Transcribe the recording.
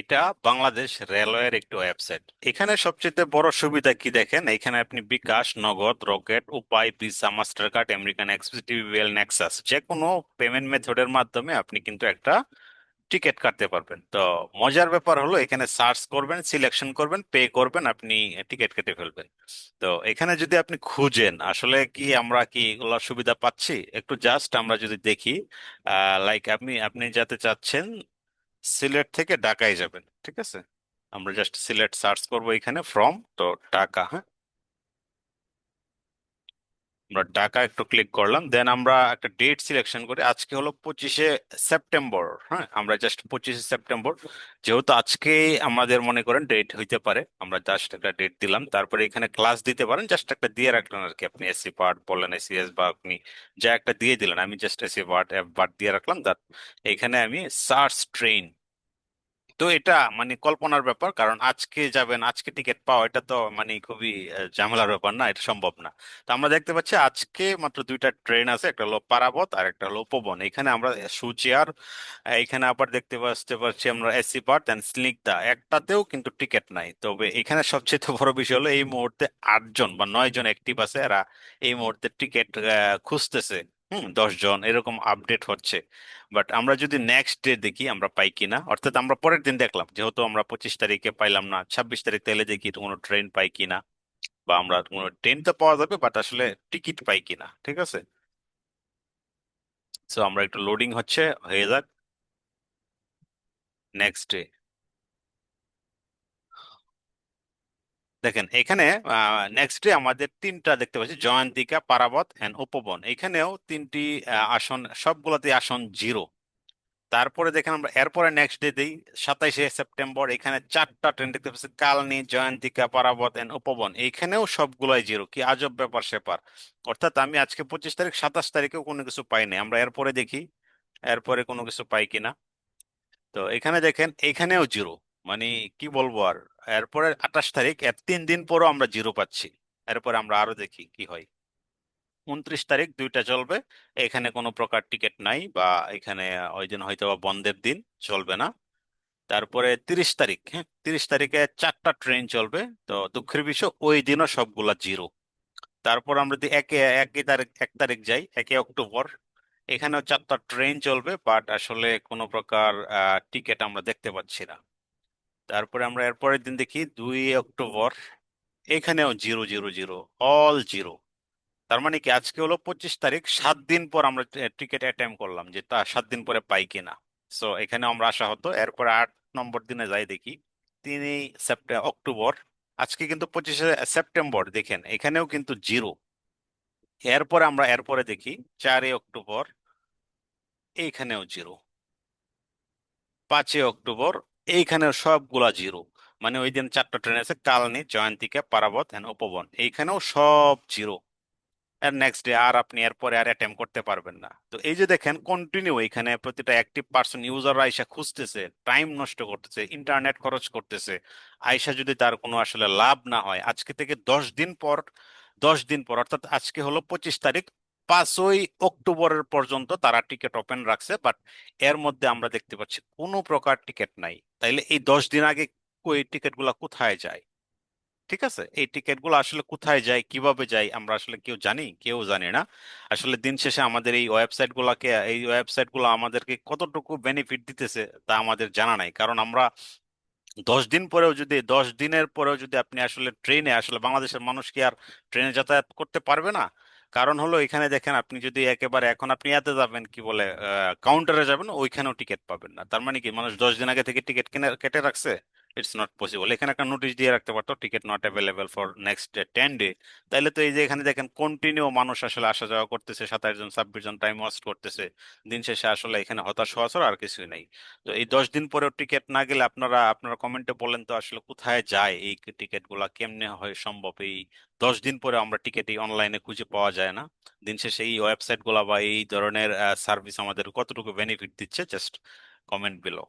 এটা বাংলাদেশ রেলওয়ের একটি ওয়েবসাইট। এখানে সবচেয়ে বড় সুবিধা কি দেখেন? এখানে আপনি bKash, Nagad, Rocket, Upay, Visa Mastercard American Express, টিভিএল, Nexus যে কোনো পেমেন্ট মেথডের মাধ্যমে আপনি কিন্তু একটা টিকিট কাটতে পারবেন। তো মজার ব্যাপার হলো এখানে সার্চ করবেন, সিলেকশন করবেন, পে করবেন, আপনি টিকিট কেটে ফেলবেন। তো এখানে যদি আপনি খুঁজেন, আসলে কি আমরা কি এগুলোর সুবিধা পাচ্ছি? একটু জাস্ট আমরা যদি দেখি লাইক আপনি আপনি যাতে চাচ্ছেন সিলেট থেকে ঢাকায় যাবেন, ঠিক আছে? আমরা জাস্ট সিলেট সার্চ করব এখানে ফ্রম তো টাকা হ্যাঁ? আমরা ঢাকা একটু ক্লিক করলাম দেন আমরা একটা ডেট সিলেকশন করি। আজকে হলো পঁচিশে সেপ্টেম্বর হ্যাঁ? আমরা জাস্ট পঁচিশে সেপ্টেম্বর যেহেতু আজকে আমাদের মনে করেন ডেট হইতে পারে, আমরা জাস্ট একটা ডেট দিলাম। তারপরে এখানে ক্লাস দিতে পারেন জাস্ট একটা দিয়ে রাখলেন আর কি। আপনি এসসি পার্ট বলেন এসিএস বা আপনি যা একটা দিয়ে দিলেন, আমি just SC part F part দিয়ে রাখলাম। দ্যাট এখানে আমি সার্চ ট্রেন তো এটা মানে কল্পনার ব্যাপার। কারণ আজকে যাবেন, আজকে টিকিট পাওয়া, এটা তো মানে খুবই ঝামেলার ব্যাপার না, এটা সম্ভব না। তো আমরা দেখতে পাচ্ছি আজকে মাত্র দুইটা ট্রেন আছে, একটা হলো পারাবত আর একটা হলো উপবন। এখানে আমরা সুচিয়ার এখানে আবার দেখতে পাচ্ছি পাচ্ছি আমরা এসি পার্ট এন্ড স্নিগ্ধা। একটাতেও কিন্তু টিকিট নাই। তবে এখানে সবচেয়ে বড় বিষয় হলো এই মুহূর্তে আটজন বা নয় জন অ্যাক্টিভ আছে, এরা এই মুহূর্তে টিকিট খুঁজতেছে। হুম, দশ জন এরকম আপডেট হচ্ছে। বাট আমরা যদি নেক্সট ডে দেখি আমরা পাই কিনা, অর্থাৎ আমরা পরের দিন দেখলাম, যেহেতু আমরা পঁচিশ তারিখে পাইলাম না, ছাব্বিশ তারিখ তাহলে দেখি কোনো ট্রেন পাই কিনা, বা আমরা কোনো ট্রেন তো পাওয়া যাবে বাট আসলে টিকিট পাই কিনা, ঠিক আছে? সো আমরা একটু লোডিং হচ্ছে, হয়ে যাক। নেক্সট ডে দেখেন, এখানে নেক্সট ডে আমাদের তিনটা দেখতে পাচ্ছি জয়ন্তিকা পারাবত অ্যান্ড উপবন। এখানেও তিনটি আসন সবগুলোতে আসন জিরো তারপরে দেখেন আমরা, এরপরে নেক্সট ডে দিই, সাতাইশে সেপ্টেম্বর, এখানে চারটা ট্রেন দেখতে পাচ্ছি, কালনি জয়ন্তিকা পারাবত এন্ড উপবন। এইখানেও সবগুলাই জিরো কি আজব ব্যাপার সেপার। অর্থাৎ আমি আজকে পঁচিশ তারিখ, সাতাশ তারিখেও কোনো কিছু পাইনি আমরা এরপরে দেখি, এরপরে কোনো কিছু পাই কিনা। তো এখানে দেখেন, এখানেও জিরো মানে কি বলব আর? এরপরে আঠাশ তারিখ, এর তিন দিন পরও আমরা জিরো পাচ্ছি। এরপরে আমরা আরও দেখি কি হয়। উনত্রিশ তারিখ, দুইটা চলবে। এখানে কোনো প্রকার টিকিট নাই বা এখানে ওই দিন হয়তো বা বন্ধের দিন, চলবে না। তারপরে তিরিশ তারিখ হ্যাঁ তিরিশ তারিখে চারটা ট্রেন চলবে। তো দুঃখের বিষয়, ওই দিনও সবগুলা জিরো। তারপর আমরা যদি একে, একই তারিখ, এক তারিখ যাই, একে অক্টোবর, এখানেও চারটা ট্রেন চলবে, বাট আসলে কোনো প্রকার টিকিট আমরা দেখতে পাচ্ছি না। তারপরে আমরা এরপরের দিন দেখি দুই অক্টোবর, এখানেও zero zero zero all zero. তার মানে কি আজকে হলো পঁচিশ তারিখ, সাত দিন পর আমরা টিকিট অ্যাটেম্প করলাম যে তা সাত দিন পরে পাই কিনা। সো এখানে আমরা আসা হতো এরপরে আট নম্বর দিনে যাই দেখি তিনই সেপ্টেম্বর অক্টোবর, আজকে কিন্তু পঁচিশে সেপ্টেম্বর, দেখেন, এখানেও কিন্তু জিরো। এরপরে আমরা এরপরে দেখি, চারই অক্টোবর এইখানেও জিরো। পাঁচই অক্টোবর এইখানেও সবগুলা জিরো। মানে ওই দিন চারটা ট্রেন আছে কালনি, জয়ন্তিকা, পারাবত এন্ড উপবন। এইখানেও সব জিরো। আর নেক্সট ডে আর আপনি এরপরে আর অ্যাটেম্প করতে পারবেন না। তো এই যে দেখেন কন্টিনিউ এখানে প্রতিটা অ্যাক্টিভ পার্সন ইউজাররা আইসা খুঁজতেছে টাইম নষ্ট করতেছে ইন্টারনেট খরচ করতেছে। আইসা যদি তার কোনো আসলে লাভ না হয়, আজকে থেকে দশ দিন পর, দশ দিন পর, অর্থাৎ আজকে হলো পঁচিশ তারিখ পাঁচই অক্টোবরের পর্যন্ত তারা টিকিট ওপেন রাখছে বাট এর মধ্যে আমরা দেখতে পাচ্ছি কোনো প্রকার টিকিট নাই। তাইলে এই দশ দিন আগে ওই টিকিটগুলা কোথায় যায়? ঠিক আছে? এই টিকিটগুলো আসলে কোথায় যায়, কীভাবে যায়, আমরা আসলে কেউ জানি কেউ জানি না। আসলে দিন শেষে আমাদের এই ওয়েবসাইট গুলাকে এই ওয়েবসাইটগুলো আমাদেরকে কতটুকু বেনিফিট দিতেছে তা আমাদের জানা নাই। কারণ আমরা দশ দিন পরেও যদি, দশ দিনের পরেও যদি আপনি আসলে ট্রেনে আসলে বাংলাদেশের মানুষ কি আর ট্রেনে যাতায়াত করতে পারবে না? কারণ হলো এখানে দেখেন আপনি যদি একেবারে, এখন আপনি এতে যাবেন কি বলে কাউন্টারে যাবেন, ওইখানেও টিকিট পাবেন না। তার মানে কি, মানুষ দশ দিন আগে থেকে টিকিট কেটে রাখছে? ইটস নট পসিবল এখানে একটা নোটিশ দিয়ে রাখতে পারতো ticket not available for next day ten day তাইলে তো এই যে এখানে দেখেন কন্টিনিউ মানুষ আসলে আসা যাওয়া করতেছে সাতাশ জন, ছাব্বিশ জন টাইম ওয়েস্ট করতেছে। দিন শেষে আসলে এখানে হতাশ হওয়া ছাড়া আর কিছুই নেই। তো এই দশ দিন পরেও টিকিট না গেলে আপনারা আপনারা কমেন্টে বলেন তো আসলে কোথায় যায় এই টিকিটগুলা, কেমনে হয় সম্ভব? এই দশ দিন পরে আমরা টিকিট এই অনলাইনে খুঁজে পাওয়া যায় না। দিন শেষে এই ওয়েবসাইটগুলা বা এই ধরনের সার্ভিস আমাদের কতটুকু বেনিফিট দিচ্ছে? Just comment below